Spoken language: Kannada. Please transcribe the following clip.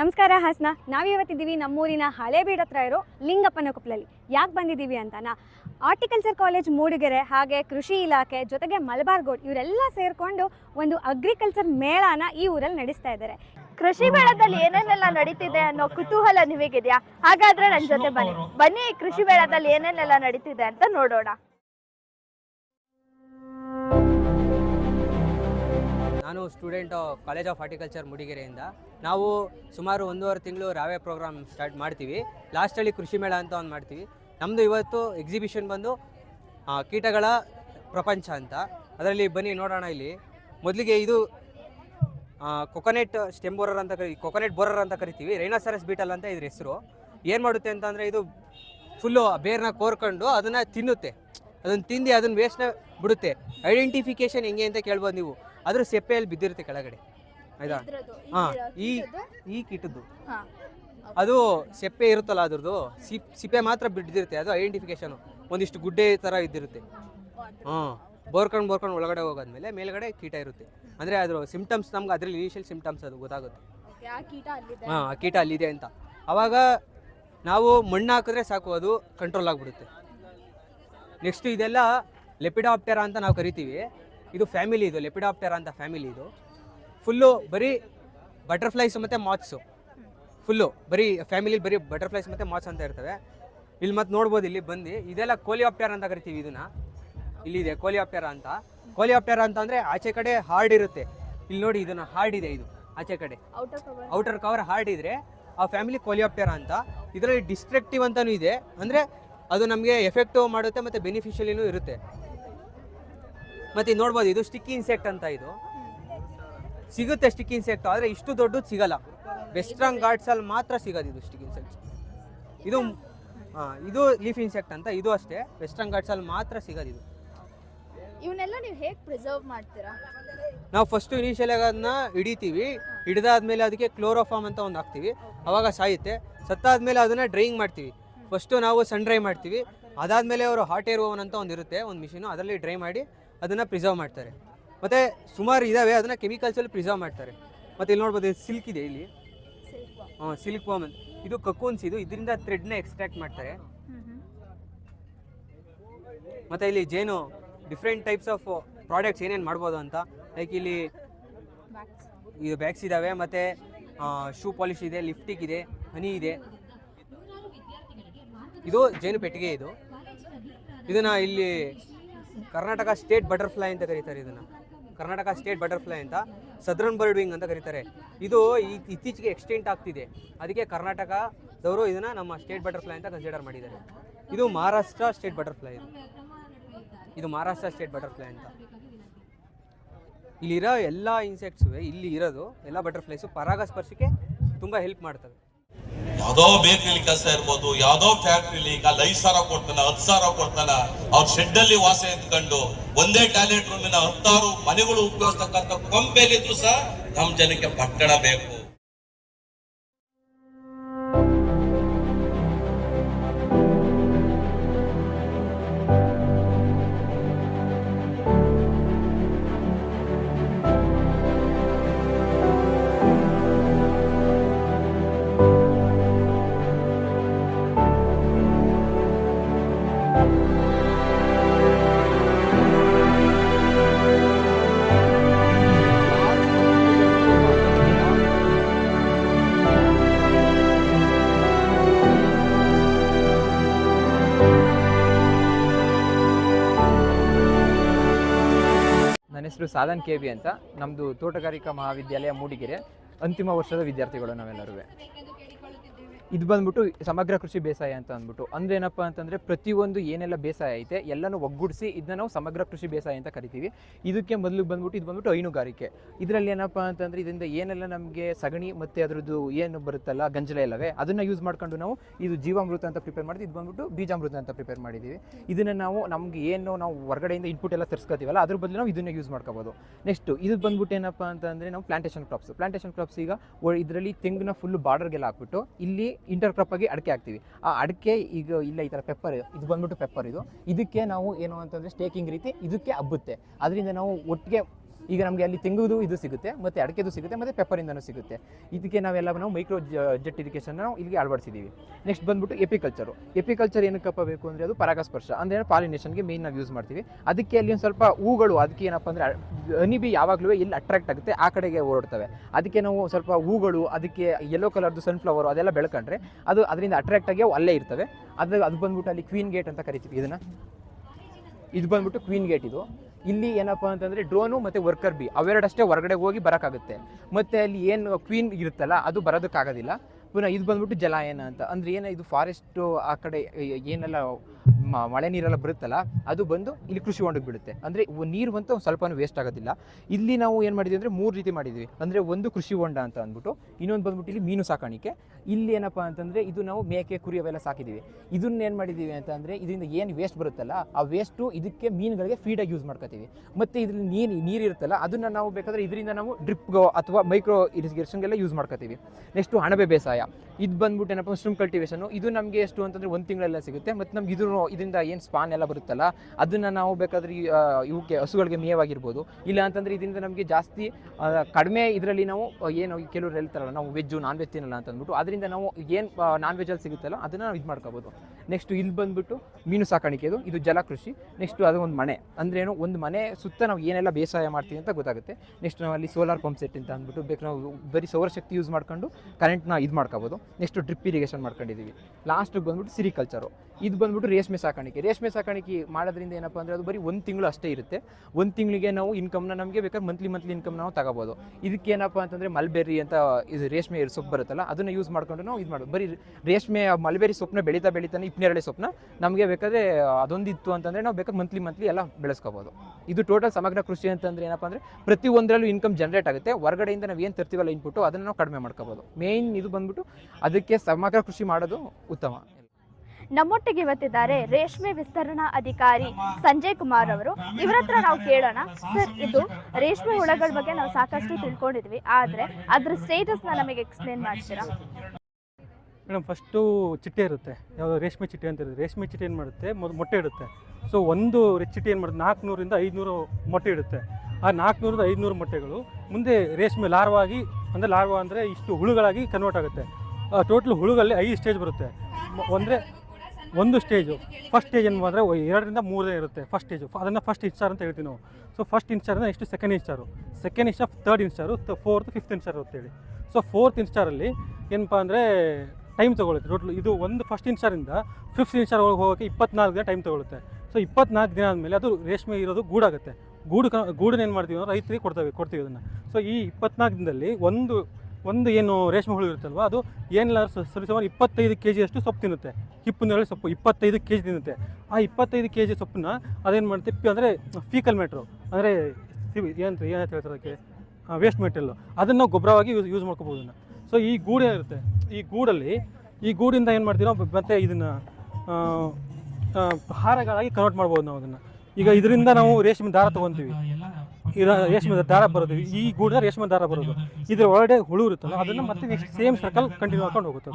ನಮಸ್ಕಾರ, ಹಾಸನ. ನಾವಿವತ್ತಿದ್ದೀವಿ ನಮ್ಮೂರಿನ ಹಳೇಬೀಡ್ ಹತ್ರ ಇರೋ ಲಿಂಗಪ್ಪನ ಕೊಪ್ಪಲಲ್ಲಿ ಯಾಕೆ ಬಂದಿದ್ದೀವಿ ಅಂತನಾ? ಆರ್ಟಿಕಲ್ಚರ್ ಕಾಲೇಜ್ ಮೂಡಿಗೆರೆ, ಹಾಗೆ ಕೃಷಿ ಇಲಾಖೆ, ಜೊತೆಗೆ ಮಲಬಾರ್ ಗೋಡ್ ಇವರೆಲ್ಲ ಸೇರಿಕೊಂಡು ಒಂದು ಅಗ್ರಿಕಲ್ಚರ್ ಮೇಳನ ಈ ಊರಲ್ಲಿ ನಡೆಸ್ತಾ ಇದ್ದಾರೆ. ಕೃಷಿ ಮೇಳದಲ್ಲಿ ಏನೇನೆಲ್ಲ ನಡೀತಿದೆ ಅನ್ನೋ ಕುತೂಹಲ ನಿಮಗಿದೆಯಾ? ಹಾಗಾದ್ರೆ ನನ್ನ ಜೊತೆ ಬನ್ನಿ. ಬನ್ನಿ, ಕೃಷಿ ಮೇಳದಲ್ಲಿ ಏನೇನೆಲ್ಲ ನಡೀತಿದೆ ಅಂತ ನೋಡೋಣ. ನಾನು ಸ್ಟೂಡೆಂಟ್ ಕಾಲೇಜ್ ಆಫ್ ಹಾರ್ಟಿಕಲ್ಚರ್ ಮುಡಿಗೆರೆಯಿಂದ ನಾವು ಸುಮಾರು ಒಂದೂವರೆ ತಿಂಗಳು ರಾವೆ ಪ್ರೋಗ್ರಾಮ್ ಸ್ಟಾರ್ಟ್ ಮಾಡ್ತೀವಿ. ಲಾಸ್ಟಲ್ಲಿ ಕೃಷಿ ಮೇಳ ಅಂತ ಒಂದು ಮಾಡ್ತೀವಿ. ನಮ್ಮದು ಇವತ್ತು ಎಕ್ಸಿಬಿಷನ್ ಬಂದು ಕೀಟಗಳ ಪ್ರಪಂಚ ಅಂತ. ಅದರಲ್ಲಿ ಬನ್ನಿ ನೋಡೋಣ ಇಲ್ಲಿ. ಮೊದಲಿಗೆ ಇದು ಕೊಕೊನೆಟ್ ಸ್ಟೆಮ್ ಬೋರರ್ ಅಂತ ಕರಿ ಕೊಕೊನೆಟ್ ಬೋರರ್ ಅಂತ ಕರಿತೀವಿ. ರೈನಾಸರಸ್ ಬೀಟಲ್ ಅಂತ ಇದ್ರ ಹೆಸರು. ಏನು ಮಾಡುತ್ತೆ ಅಂತಂದರೆ ಇದು ಫುಲ್ಲು ಬೇರ್ನ ಕೋರ್ಕೊಂಡು ಅದನ್ನು ತಿನ್ನುತ್ತೆ. ಅದನ್ನು ತಿಂದು ಅದನ್ನು ವೇಸ್ಟ್ನ ಬಿಡುತ್ತೆ. ಐಡೆಂಟಿಫಿಕೇಶನ್ ಹೆಂಗೆ ಅಂತ ಕೇಳ್ಬೋದು ನೀವು. ಅದ್ರ ಸೆಪ್ಪೆಯಲ್ಲಿ ಬಿದ್ದಿರುತ್ತೆ ಕೆಳಗಡೆ. ಆಯ್ತಾ? ಹಾ ಈ ಈ ಕೀಟದ್ದು. ಅದು ಸೆಪ್ಪೆ ಇರುತ್ತಲ್ಲ ಅದ್ರದ್ದು ಸಿಪ್ ಸಿಪ್ಪೆ ಮಾತ್ರ ಬಿದ್ದಿರುತ್ತೆ ಅದು ಐಡೆಂಟಿಫಿಕೇಶನ್ ಒಂದಿಷ್ಟು ಗುಡ್ಡೆ ಥರ ಇದ್ದಿರುತ್ತೆ. ಹಾಂ ಬೋರ್ಕೊಂಡು ಬೋರ್ಕೊಂಡು ಒಳಗಡೆ ಹೋಗಾದ್ಮೇಲೆ ಮೇಲ್ಗಡೆ ಕೀಟ ಇರುತ್ತೆ. ಅಂದರೆ ಅದ್ರ ಸಿಮ್ಟಮ್ಸ್ ನಮ್ಗೆ ಅದ್ರಲ್ಲಿ ಇನಿಷಿಯಲ್ ಸಿಮ್ಟಮ್ಸ್ ಅದು ಗೊತ್ತಾಗುತ್ತೆ. ಹಾಂ ಆ ಕೀಟ ಅಲ್ಲಿದೆ ಅಂತ. ಅವಾಗ ನಾವು ಮಣ್ಣು ಹಾಕಿದ್ರೆ ಸಾಕು ಅದು ಕಂಟ್ರೋಲ್ ಆಗಿಬಿಡುತ್ತೆ. ನೆಕ್ಸ್ಟ್ ಇದೆಲ್ಲ ಲೆಪಿಡಾಪ್ಟೆರಾ ಅಂತ ನಾವು ಕರಿತೀವಿ. ಇದು ಫ್ಯಾಮಿಲಿ ಇದು ಲೆಪಿಡಾಪ್ಟೆರಾ ಅಂತ ಫ್ಯಾಮಿಲಿ ಇದು. ಫುಲ್ಲು ಬರೀ ಬಟರ್ಫ್ಲೈಸ್ ಮತ್ತು ಮಾತ್ಸು ಫುಲ್ಲು ಬರೀ ಫ್ಯಾಮಿಲಿ ಬರೀ ಬಟರ್ಫ್ಲೈಸ್ ಮತ್ತು ಮಾತ್ಸ್ ಅಂತ ಇರ್ತವೆ. ಇಲ್ಲಿ ಮತ್ತೆ ನೋಡ್ಬೋದು ಇಲ್ಲಿ ಬಂದು ಇದೆಲ್ಲ ಕೋಲಿಯಾಪ್ಟೆರಾ ಅಂತ ಕರಿತೀವಿ ಇದನ್ನ. ಇಲ್ಲಿದೆ ಕೋಲಿಯಾಪ್ಟೆರಾ ಅಂತ. ಕೋಲಿಯಾಪ್ಟೆರಾ ಅಂತ ಅಂದರೆ ಆಚೆ ಕಡೆ ಹಾರ್ಡ್ ಇರುತ್ತೆ. ಇಲ್ಲಿ ನೋಡಿ ಇದನ್ನ ಹಾರ್ಡ್ ಇದೆ ಇದು ಆಚೆ ಕಡೆ. ಔಟರ್ ಕವರ್ ಹಾರ್ಡ್ ಇದ್ರೆ ಆ ಫ್ಯಾಮಿಲಿ ಕೋಲಿಯಾಪ್ಟೆರಾ ಅಂತ. ಇದರಲ್ಲಿ ಡಿಸ್ಟ್ರಕ್ಟಿವ್ ಅಂತಲೂ ಇದೆ. ಅಂದರೆ ಅದು ನಮಗೆ ಎಫೆಕ್ಟ್ ಮಾಡುತ್ತೆ ಮತ್ತು ಬೆನಿಫಿಷಿಯಲಿನೂ ಇರುತ್ತೆ. ಮತ್ತು ನೋಡ್ಬೋದು ಇದು ಸ್ಟಿಕ್ ಇನ್ಸೆಕ್ಟ್ ಅಂತ ಇದು. ಸಿಗುತ್ತೆ ಸ್ಟಿಕ್ ಇನ್ಸೆಕ್ಟ್ ಆದರೆ ಇಷ್ಟು ದೊಡ್ಡದು ಸಿಗಲ್ಲ. ವೆಸ್ಟ್ರನ್ ಘಾಟ್ಸಲ್ಲಿ ಮಾತ್ರ ಸಿಗೋದು ಇದು ಸ್ಟಿಕ್ ಇನ್ಸೆಕ್ಟ್ ಇದು ಇದು ಲೀಫ್ ಇನ್ಸೆಕ್ಟ್ ಅಂತ ಇದು ಅಷ್ಟೇ. ವೆಸ್ಟ್ರನ್ ಘಾಟ್ಸಲ್ಲಿ ಮಾತ್ರ ಸಿಗೋದು ಇದು. ಇವನ್ನೆಲ್ಲ ನೀವು ಹೇಗೆ ಪ್ರಿಸರ್ವ್ ಮಾಡ್ತೀರಾ? ನಾವು ಫಸ್ಟು ಇನಿಷಿಯಲ್ ಆಗಿ ಅದನ್ನ ಹಿಡಿತೀವಿ. ಹಿಡಿದಾದ್ಮೇಲೆ ಅದಕ್ಕೆ ಕ್ಲೋರೋಫಾರ್ಮ್ ಅಂತ ಒಂದು ಹಾಕ್ತೀವಿ. ಅವಾಗ ಸಾಯುತ್ತೆ. ಸತ್ತಾದ್ಮೇಲೆ ಅದನ್ನ ಡ್ರೈಯಿಂಗ್ ಮಾಡ್ತೀವಿ. ಫಸ್ಟು ನಾವು ಸನ್ ಡ್ರೈ ಮಾಡ್ತೀವಿ. ಅದಾದಮೇಲೆ ಅವರು ಹಾಟ್ ಏರ್ ಓವನ್ ಅಂತ ಒಂದು ಇರುತ್ತೆ ಒಂದು ಮಿಷಿನು ಅದರಲ್ಲಿ ಡ್ರೈ ಮಾಡಿ ಅದನ್ನು ಪ್ರಿಸರ್ವ್ ಮಾಡ್ತಾರೆ. ಮತ್ತು ಸುಮಾರು ಇದ್ದಾವೆ ಅದನ್ನು ಕೆಮಿಕಲ್ಸಲ್ಲಿ ಪ್ರಿಸರ್ವ್ ಮಾಡ್ತಾರೆ. ಮತ್ತು ಇಲ್ಲಿ ನೋಡ್ಬೋದು ಸಿಲ್ಕ್ ಇದೆ ಇಲ್ಲಿ. ಹಾಂ ಸಿಲ್ಕ್ ವಾಮ್ ಇದು ಕಕೂನ್ಸ್ ಇದು. ಇದರಿಂದ ಥ್ರೆಡ್ನ ಎಕ್ಸ್ಟ್ರಾಕ್ಟ್ ಮಾಡ್ತಾರೆ. ಮತ್ತು ಇಲ್ಲಿ ಜೇನು ಡಿಫ್ರೆಂಟ್ ಟೈಪ್ಸ್ ಆಫ್ ಪ್ರಾಡಕ್ಟ್ಸ್ ಏನೇನು ಮಾಡ್ಬೋದು ಅಂತ. ಲೈಕ್ ಇಲ್ಲಿ ಇದು ಬ್ಯಾಗ್ಸ್ ಇದ್ದಾವೆ ಮತ್ತು ಶೂ ಪಾಲಿಶ್ ಇದೆ ಲಿಫ್ಟಿಕ್ ಇದೆ ಹನಿ ಇದೆ. ಇದು ಜೇನು ಪೆಟ್ಟಿಗೆ ಇದು. ಇದನ್ನು ಇಲ್ಲಿ ಕರ್ನಾಟಕ ಸ್ಟೇಟ್ ಬಟರ್ಫ್ಲೈ ಅಂತ ಕರೀತಾರೆ ಇದನ್ನು. ಕರ್ನಾಟಕ ಸ್ಟೇಟ್ ಬಟರ್ಫ್ಲೈ ಅಂತ ಸದರ್ನ್ ಬರ್ಡ್ ವಿಂಗ್ ಅಂತ ಕರೀತಾರೆ. ಇದು ಇತ್ತೀಚೆಗೆ ಎಕ್ಸ್ಟೆಂಟ್ ಆಗ್ತಿದೆ. ಅದಕ್ಕೆ ಕರ್ನಾಟಕದವರು ಇದನ್ನು ನಮ್ಮ ಸ್ಟೇಟ್ ಬಟರ್ಫ್ಲೈ ಅಂತ ಕನ್ಸಿಡರ್ ಮಾಡಿದ್ದಾರೆ. ಇದು ಮಹಾರಾಷ್ಟ್ರ ಸ್ಟೇಟ್ ಬಟರ್ಫ್ಲೈ ಇದು. ಇದು ಮಹಾರಾಷ್ಟ್ರ ಸ್ಟೇಟ್ ಬಟರ್ಫ್ಲೈ ಅಂತ. ಇಲ್ಲಿರೋ ಎಲ್ಲ ಇನ್ಸೆಕ್ಟ್ಸು ಇಲ್ಲಿ ಇರೋದು, ಎಲ್ಲ ಬಟರ್ಫ್ಲೈಸು ಪರಾಗಸ್ಪರ್ಶಕ್ಕೆ ತುಂಬ ಹೆಲ್ಪ್ ಮಾಡ್ತವೆ ಯಾವ್ದೋ ಬೇಕರಿ ಕೆಲಸ ಇರ್ಬೋದು, ಯಾವ್ದೋ ಫ್ಯಾಕ್ಟ್ರಿಲಿ ಈಗ ಐದ್ ಸಾವಿರ ಕೊಡ್ತಾನ, ಹತ್ತು ಸಾವಿರ ಕೊಡ್ತಾನ, ಅವ್ರ ಶೆಡ್ ಅಲ್ಲಿ ವಾಸ ಎತ್ಕೊಂಡು ಒಂದೇ ಟಾಯ್ಲೆಟ್ ರೂಮಿನ ಹತ್ತಾರು ಮನೆಗಳು ಉಪಯೋಗಿಸ್ತಕ್ಕಂಥ ಕೊಂಬೆಲಿದ್ರು ಸಹ ನಮ್ ಜನಕ್ಕೆ ಪಟ್ಟಣ ಬೇಕು. ಹೆಸರು ಸಾಧನ್ ಕೆ ಬಿ ಅಂತ. ನಮ್ಮದು ತೋಟಗಾರಿಕಾ ಮಹಾವಿದ್ಯಾಲಯ ಮೂಡಿಗೆರೆ. ಅಂತಿಮ ವರ್ಷದ ವಿದ್ಯಾರ್ಥಿಗಳು ನಾವೆಲ್ಲರೂ ಇದು ಬಂದ್ಬಿಟ್ಟು ಸಮಗ್ರ ಕೃಷಿ ಬೇಸಾಯ ಅಂತ ಅಂದ್ಬಿಟ್ಟು. ಅಂದ್ರೆ ಏನಪ್ಪ ಅಂತಂದ್ರೆ ಪ್ರತಿಯೊಂದು ಏನೆಲ್ಲ ಬೇಸಾಯ ಐತೆ, ಎಲ್ಲನೂ ಒಗ್ಗೂಡಿಸಿ ಇದನ್ನ ನಾವು ಸಮಗ್ರ ಕೃಷಿ ಬೇಸಾಯ ಅಂತ ಕರಿತೀವಿ. ಇದಕ್ಕೆ ಮೊದಲು ಬಂದ್ಬಿಟ್ಟು ಇದು ಬಂದ್ಬಿಟ್ಟು ಹೈನುಗಾರಿಕೆ. ಇದರಲ್ಲಿ ಏನಪ್ಪ ಅಂತಂದ್ರೆ ಇದರಿಂದ ಏನೆಲ್ಲ ನಮಗೆ ಸಗಣಿ ಮತ್ತೆ ಅದರದ್ದು ಏನು ಬರುತ್ತಲ್ಲ, ಗಂಜಲ ಎಲ್ಲವೇ ಅದನ್ನ ಯೂಸ್ ಮಾಡ್ಕೊಂಡು ನಾವು ಇದು ಜೀವಾಮೃತ ಅಂತ ಪ್ರಿಪೇರ್ ಮಾಡಿದ್ವಿ. ಇದು ಬಂದ್ಬಿಟ್ಟು ಬೀಜಾಮೃತ ಅಂತ ಪ್ರಿಪೇರ್ ಮಾಡಿದ್ದೀವಿ ಇದನ್ನ ನಾವು ನಮ್ಗೆ ಏನು ನಾವು ಹೊರಗಡೆಯಿಂದ ಇನ್ಪುಟ್ ಎಲ್ಲ ತರ್ಸ್ಕೋತೀವಲ್ಲ, ಅದ್ರ ಬದಲು ನಾವು ಇದನ್ನ ಯೂಸ್ ಮಾಡ್ಕೋಬೋದು. ನೆಕ್ಸ್ಟ್ ಇದು ಬಂದ್ಬಿಟ್ಟು ಏನಪ್ಪ ಅಂತಂದ್ರೆ ನಾವು ಪ್ಲಾಂಟೇಶನ್ ಕ್ರಾಪ್ಸ್ ಪ್ಲಾಂಟೇಶನ್ ಕ್ರಾಪ್ಸ್ ಈಗ ಇದರಲ್ಲಿ ತೆಂಗಿನ ಫುಲ್ ಬಾರ್ಡರ್ಗೆಲ್ಲ ಹಾಕ್ಬಿಟ್ಟು ಇಲ್ಲಿ ಇಂಟರ್ ಕ್ರಾಪ್ ಆಗಿ ಅಡಿಕೆ ಹಾಕ್ತೀವಿ. ಆ ಅಡಿಕೆ ಈಗ ಇಲ್ಲ ಈ ಥರ ಪೆಪ್ಪರ್ ಇದು ಬಂದ್ಬಿಟ್ಟು ಪೆಪ್ಪರ್ ಇದು. ಇದಕ್ಕೆ ನಾವು ಏನು ಅಂತಂದರೆ ಸ್ಟೇಕಿಂಗ್ ರೀತಿ ಇದಕ್ಕೆ ಹಬ್ಬುತ್ತೆ. ಅದರಿಂದ ನಾವು ಒಟ್ಟಿಗೆ ಈಗ ನಮಗೆ ಅಲ್ಲಿ ತೆಂಗುದು ಇದು ಸಿಗುತ್ತೆ, ಮತ್ತು ಅಡಿಕೆದು ಸಿಗುತ್ತೆ, ಮತ್ತು ಪೆಪ್ಪರಿಂದನೂ ಸಿಗುತ್ತೆ. ಇದಕ್ಕೆ ನಾವೆಲ್ಲ ನಾವು ಮೈಕ್ರೋ ಜೆಟ್ ಇರಿಗೇಷನ್ ನಾವು ಇಲ್ಲಿಗೆ ಅಳವಡಿಸಿದ್ದೀವಿ ನೆಕ್ಸ್ಟ್ ಬಂದ್ಬಿಟ್ಟು ಎಪಿಕಲ್ಚರು ಎಪಿಕಲ್ಚರ್ ಏನಕ್ಕಪ್ಪ ಬೇಕು ಅಂದರೆ ಅದು ಪರಾಗಸ್ಪರ್ಶ, ಅಂದರೆ ಪಾಲಿನೇಷನ್ಗೆ ಮೇನ್ ನಾವು ಯೂಸ್ ಮಾಡ್ತೀವಿ. ಅದಕ್ಕೆ ಅಲ್ಲಿ ಒಂದು ಸ್ವಲ್ಪ ಹೂಗಳು, ಅದಕ್ಕೆ ಏನಪ್ಪ ಅಂದರೆ ಅನಿಬಿ ಯಾವಾಗಲೂ ಇಲ್ಲಿ ಅಟ್ರಾಕ್ಟ್ ಆಗುತ್ತೆ, ಆ ಕಡೆಗೆ ಓಡ್ತವೆ ಅದಕ್ಕೆ ನಾವು ಸ್ವಲ್ಪ ಹೂಗಳು, ಅದಕ್ಕೆ ಯೆಲ್ಲೋ ಕಲರ್ದು ಸನ್ಫ್ಲವರು ಅದೆಲ್ಲ ಬೆಳ್ಕೊಂಡ್ರೆ ಅದು ಅದರಿಂದ ಅಟ್ರಾಕ್ಟ್ ಆಗಿ ಅವು ಅಲ್ಲೇ ಇರ್ತವೆ. ಅದು ಅದು ಬಂದ್ಬಿಟ್ಟು ಅಲ್ಲಿ ಕ್ವೀನ್ ಗೇಟ್ ಅಂತ ಕರಿತೀವಿ ಇದನ್ನು. ಇದು ಬಂದ್ಬಿಟ್ಟು ಕ್ವೀನ್ ಗೇಟ್ ಇದು. ಇಲ್ಲಿ ಏನಪ್ಪ ಅಂತಂದರೆ ಡ್ರೋನು ಮತ್ತು ವರ್ಕರ್ ಬಿ ಅವೆರಡಷ್ಟೇ ಹೊರಗಡೆ ಹೋಗಿ ಬರೋಕ್ಕಾಗುತ್ತೆ. ಮತ್ತು ಅಲ್ಲಿ ಏನು ಕ್ವೀನ್ ಇರುತ್ತಲ್ಲ, ಅದು ಬರೋದಕ್ಕಾಗೋದಿಲ್ಲ. ಪುನಃ ಇದು ಬಂದ್ಬಿಟ್ಟು ಜಲಾಯನ ಅಂತ. ಅಂದರೆ ಏನು, ಇದು ಫಾರೆಸ್ಟು ಆ ಕಡೆ ಏನೆಲ್ಲ ಮಳೆ ನೀರೆಲ್ಲ ಬರುತ್ತಲ್ಲ, ಅದು ಬಂದು ಇಲ್ಲಿ ಕೃಷಿ ಹೊಂಡಕ್ಕೆ ಬಿಡುತ್ತೆ. ಅಂದರೆ ನೀರು ಬಂತು, ಒಂದು ಸ್ವಲ್ಪನೂ ವೇಸ್ಟ್ ಆಗೋದಿಲ್ಲ. ಇಲ್ಲಿ ನಾವು ಏನು ಮಾಡಿದ್ವಿ ಅಂದರೆ ಮೂರು ರೀತಿ ಮಾಡಿದ್ವಿ. ಅಂದರೆ ಒಂದು ಕೃಷಿ ಹೊಂಡ ಅಂತ ಅಂದ್ಬಿಟ್ಟು, ಇನ್ನೊಂದು ಬಂದ್ಬಿಟ್ಟು ಇಲ್ಲಿ ಮೀನು ಸಾಕಾಣಿಕೆ. ಇಲ್ಲಿ ಏನಪ್ಪ ಅಂತಂದರೆ ಇದು ನಾವು ಮೇಕೆ, ಕುರಿ ಅವೆಲ್ಲ ಸಾಕಿದ್ದೀವಿ ಇದನ್ನ ಏನು ಮಾಡಿದ್ದೀವಿ ಅಂತ ಅಂದರೆ ಇದರಿಂದ ಏನು ವೇಸ್ಟ್ ಬರುತ್ತಲ್ಲ, ಆ ವೇಸ್ಟು ಇದಕ್ಕೆ ಮೀನುಗಳಿಗೆ ಫೀಡಾಗಿ ಯೂಸ್ ಮಾಡ್ಕೋತೀವಿ. ಮತ್ತು ಇದ್ರಲ್ಲಿ ನೀರು ಇರುತ್ತಲ್ಲ, ಅದನ್ನು ನಾವು ಬೇಕಾದರೆ ಇದರಿಂದ ನಾವು ಡ್ರಿಪ್ಗೋ ಅಥವಾ ಮೈಕ್ರೋ ಇರಿಗೇಷನ್ಗೆಲ್ಲ ಯೂಸ್ ಮಾಡ್ಕೋತೀವಿ. ನೆಕ್ಸ್ಟು ಅಣಬೆ ಬೇಸಾಯ. ಇದು ಬಂದ್ಬಿಟ್ಟು ಏನಪ್ಪ ಮಶ್ರೂಮ್ ಕಲ್ಟಿವೇಷನು ಇದು ನಮಗೆ ಎಷ್ಟು ಅಂತಂದರೆ ಒಂದು ತಿಂಗಳೆಲ್ಲ ಸಿಗುತ್ತೆ. ಮತ್ತು ನಮ್ಗೆ ಇದು ಇದರಿಂದ ಏನು ಸ್ಪಾನ್ ಎಲ್ಲ ಬರುತ್ತಲ್ಲ, ಅದನ್ನು ನಾವು ಬೇಕಾದ್ರೆ ಇವಕ್ಕೆ, ಹಸುಗಳಿಗೆ ಮೇವಾಗಿರ್ಬೋದು. ಇಲ್ಲ ಅಂತಂದರೆ ಇದರಿಂದ ನಮಗೆ ಜಾಸ್ತಿ ಕಡಿಮೆ ಇದರಲ್ಲಿ ನಾವು ಏನು ಕೆಲವರು ಹೇಳ್ತಾರಲ್ಲ, ನಾವು ವೆಜ್ಜು ನಾನ್ ವೆಜ್ ತಿನ್ನಲ್ಲ ಅಂತ ಅಂದ್ಬಿಟ್ಟು ಅದರಿಂದ ನಾವು ಏನು ನಾನ್ ವೆಜ್ಜಲ್ಲಿ ಸಿಗುತ್ತಲ್ಲ, ಅದನ್ನು ನಾವು ಇದು ಮಾಡ್ಕೋಬೋದು. ನೆಕ್ಸ್ಟು ಇಲ್ಲಿ ಬಂದ್ಬಿಟ್ಟು ಮೀನು ಸಾಕಾಣಿಕೆ ಇದು ಇದು ಜಲಕೃಷಿ ನೆಕ್ಸ್ಟು ಅದು ಒಂದು ಮನೆ. ಅಂದ್ರೆ ಏನು, ಒಂದು ಮನೆ ಸುತ್ತ ನಾವು ಏನೆಲ್ಲ ಬೇಸಾಯ ಮಾಡ್ತೀವಿ ಅಂತ ಗೊತ್ತಾಗುತ್ತೆ. ನೆಕ್ಸ್ಟ್ ನಾವು ಅಲ್ಲಿ ಸೋಲಾರ್ ಪಂಪ್ ಸೆಟ್ ಅಂತ ಅಂದ್ಬಿಟ್ಟು, ಬೇಕು ನಾವು ಬರೀ ಸೌರಶಕ್ತಿ ಯೂಸ್ ಮಾಡ್ಕೊಂಡು ಕರೆಂಟ್ನ ಇದು ಮಾಡ್ಕೋಬೋದು. ನೆಕ್ಸ್ಟ್ ಡ್ರಿಪ್ ಇರಿಗೇಷನ್ ಮಾಡ್ಕೊಂಡಿದ್ದೀವಿ ಲಾಸ್ಟಿಗೆ ಬಂದ್ಬಿಟ್ಟು ಸಿರಿಕಲ್ಚರು ಇದು ಬಂದ್ಬಿಟ್ಟು ರೇಷ್ಮೆ ಸಾಕಾಣಿಕೆ, ರೇಷ್ಮೆ ಸಾಕಾಣಿಕೆ ಮಾಡೋದ್ರಿಂದ ಏನಪ್ಪ ಅಂದರೆ ಅದು ಬರೀ ಒಂದು ತಿಂಗಳು ಅಷ್ಟೇ ಇರುತ್ತೆ. ಒಂದು ತಿಂಗಳಿಗೆ ನಾವು ಇನ್ಕಮ್ನ ನಮಗೆ ಬೇಕಾದ್ರೆ ಮಂತ್ಲಿ ಮಂತ್ಲಿ ಇನ್ಕಮ್ ನಾವು ತಗೋಬೋದು. ಇದಕ್ಕೆ ಏನಪ್ಪ ಅಂತಂದರೆ ಮಲ್ಬೆರಿ ಅಂತ ಇದು ರೇಷ್ಮೆ ಸೊಪ್ಪು ಬರುತ್ತಲ್ಲ, ಅದನ್ನು ಯೂಸ್ ಮಾಡ್ಕೊಂಡು ನಾವು ಇದು ಮಾಡೋದು. ಬರೀ ರೇಷ್ಮೆ ಮಲ್ಬೆರಿ ಸೊಪ್ಪನ್ನ ಬೆಳೀತಾ ಬೆಳೀತಾನೆ ಇಪ್ಪನೇರಳೆ ಸೊಪ್ಪನ್ನ ನಮಗೆ ಬೇಕಾದ್ರೆ ಅದೊಂದಿತ್ತು ಅಂತಂದರೆ ನಾವು ಬೇಕಾದ್ರೆ ಮಂತ್ಲಿ ಮಂತ್ಲಿ ಎಲ್ಲ ಬೆಳೆಸ್ಕೋಬೋದು. ಇದು ಟೋಟಲ್ ಸಮಗ್ರ ಕೃಷಿ ಅಂತಂದ್ರೆ ಏನಪ್ಪ ಅಂದರೆ ಪ್ರತಿ ಒಂದರಲ್ಲೂ ಇನ್ಕಮ್ ಜನರೇಟ್ ಆಗುತ್ತೆ. ಹೊರಗಡೆಯಿಂದ ನಾವು ಏನು ತರ್ತೀವಲ್ಲ ಇನ್ಪುಟ್ಟು ಅದನ್ನು ನಾವು ಕಡಿಮೆ ಮಾಡ್ಕೋಬೋದು. ಮೇಯ್ನ್ ಇದು ಬಂದ್ಬಿಟ್ಟು ಅದಕ್ಕೆ ಸಮಗ್ರ ಕೃಷಿ ಮಾಡೋದು ಉತ್ತಮ. ನಮ್ಮೊಟ್ಟಿಗೆ ಇವತ್ತಿದ್ದಾರೆ ರೇಷ್ಮೆ ವಿಸ್ತರಣಾ ಅಧಿಕಾರಿ ಸಂಜಯ್ ಕುಮಾರ್ ಅವರು. ಇವರ ಹತ್ರ ನಾವು ಕೇಳೋಣ. ಸರ್, ಇದು ರೇಷ್ಮೆ ಹುಳಗಳ ಬಗ್ಗೆ ನಾವು ಸಾಕಷ್ಟು ತಿಳ್ಕೊಂಡಿದ್ವಿ. ಆದ್ರೆ ಅದ್ರ ಸ್ಟೇಟಸ್ನ ನಮಗೆ ಎಕ್ಸ್ಪ್ಲೇನ್ ಮಾಡ್ತೀರಾ? ಮೇಡಮ್ ಫಸ್ಟು ಚಿಟ್ಟೆ ಇರುತ್ತೆ. ಯಾವುದೋ ರೇಷ್ಮೆ ಚಿಟ್ಟೆ ಅಂತ ಇರುತ್ತೆ ರೇಷ್ಮೆ ಚಿಟ್ಟೆ ಏನು ಮಾಡುತ್ತೆ? ಮೊಟ್ಟೆ ಇಡುತ್ತೆ. ಸೊ ಒಂದು ಚಿಟ್ಟೆ ಏನು ಮಾಡುತ್ತೆ? ನಾಲ್ಕುನೂರಿಂದ ಐದುನೂರು ಮೊಟ್ಟೆ ಇಡುತ್ತೆ. ಆ ನಾಲ್ಕುನೂರಿಂದ ಐದುನೂರು ಮೊಟ್ಟೆಗಳು ಮುಂದೆ ರೇಷ್ಮೆ ಲಾರ್ವಾಗಿ, ಅಂದರೆ ಲಾರ್ವಾ ಅಂದರೆ ಇಷ್ಟು ಹುಳುಗಳಾಗಿ ಕನ್ವರ್ಟ್ ಆಗುತ್ತೆ. ಟೋಟಲ್ ಹುಳುಗಳಲ್ಲಿ ಐದು ಸ್ಟೇಜ್ ಬರುತ್ತೆ. ಅಂದರೆ ಒಂದು ಸ್ಟೇಜು ಫಸ್ಟ್ ಸ್ಟೇಜ್ ಏನು ಅಂದರೆ ಎರಡರಿಂದ ಮೂರೇ ಇರುತ್ತೆ ಫಸ್ಟ್ ಸ್ಟೇಜು ಅದನ್ನು ಫಸ್ಟ್ ಇನ್ಸ್ಟಾರ್ ಅಂತ ಹೇಳ್ತೀವಿ ನಾವು. ಸೊ ಫಸ್ಟ್ ಇನ್ಸ್ಟಾರ್ ಅಂದರೆ next second instar second instar third instar fourth fifth instar ಅಂತೇಳಿ ಸೊ ಫೋರ್ತ್ ಇನ್ಸ್ಟಾರಲ್ಲಿ ಏನಪ್ಪ ಅಂದರೆ ಟೈಮ್ ತೊಗೊಳುತ್ತೆ ಟೋಟಲ್ ಇದು ಒಂದು ಫಸ್ಟ್ ಇನ್ಸ್ಟಾರಿಂದ ಫಿಫ್ತ್ ಇನ್ಸ್ಟಾರ್ ಒಳಗೆ ಹೋಗೋಕ್ಕೆ ಇಪ್ಪತ್ನಾಲ್ಕು ದಿನ ಟೈಮ್ ತೊಗೊಳುತ್ತೆ ಸೊ ಇಪ್ಪತ್ನಾಲ್ಕು ದಿನ ಆದಮೇಲೆ ಅದು ರೇಷ್ಮೆ ಇರೋದು ಗೂಡಾಗುತ್ತೆ. ಗೂಡು ಗೂಡನ್ನ ಏನು ಮಾಡ್ತೀವಿ ಅಂದ್ರೆ ರೈತರಿಗೆ ಕೊಡ್ತೇವೆ, ಕೊಡ್ತೀವಿ ಅದನ್ನು. ಸೊ ಈ ಇಪ್ಪತ್ನಾಲ್ಕು ದಿನದಲ್ಲಿ ಒಂದು ಒಂದು ಏನು ರೇಷ್ಮೆ ಹುಳು ಇರುತ್ತಲ್ವ, ಅದು ಏನಿಲ್ಲ ಸರಿ ಸುಮಾರು ಇಪ್ಪತ್ತೈದು ಕೆ ಜಿಯಷ್ಟು ಸೊಪ್ಪು ತಿನ್ನುತ್ತೆ. ಹಿಪ್ಪು ನೆರಳು ಸೊಪ್ಪು, ಇಪ್ಪತ್ತೈದು ಕೆ ಜಿ ತಿನ್ನುತ್ತೆ. ಆ ಇಪ್ಪತ್ತೈದು ಕೆ ಜಿ ಸೊಪ್ಪನ್ನ ಅದೇನು ಮಾಡುತ್ತೆ ಪಿ, ಅಂದರೆ ಫೀಕಲ್ ಮ್ಯಾಟ್ರು, ಅಂದರೆ ಏನಂತ ಏನಂತ ಹೇಳ್ತಾರೆ ಅದಕ್ಕೆ? ವೇಸ್ಟ್ ಮೆಟೀರಿಯಲ್ಲು ಅದನ್ನು ಗೊಬ್ಬರವಾಗಿ ಯೂಸ್ ಯೂಸ್ ಮಾಡ್ಕೋಬೋದು ಸೊ ಈ ಗೂಡು ಇರುತ್ತೆ. ಈ ಗೂಡಲ್ಲಿ, ಈ ಗೂಡಿಂದ ಏನು ಮಾಡ್ತೀವಿ ಮತ್ತೆ ಇದನ್ನು ಹಾರಗಳಾಗಿ ಕನ್ವರ್ಟ್ ಮಾಡ್ಬೋದು ನಾವು ಅದನ್ನು. ಈಗ ಇದರಿಂದ ನಾವು ರೇಷ್ಮೆ ದಾರ ತೊಗೊತೀವಿ. ಈಗ ರೇಷ್ಮೆ ದಾರ ಬರೋದು, ಈ ಗೂಡ ರೇಷ್ಮೆ ದಾರ ಬರೋದು, ಇದ್ರ ಒಳಗಡೆ ಹುಳು ಇರುತ್ತಲ್ಲ, ಅದನ್ನ ಮತ್ತೆ ನೆಕ್ಸ್ಟ್ ಸೇಮ್ ಸರ್ಕಲ್ ಕಂಟಿನ್ಯೂ ಮಾಡ್ಕೊಂಡು ಹೋಗುತ್ತೆ.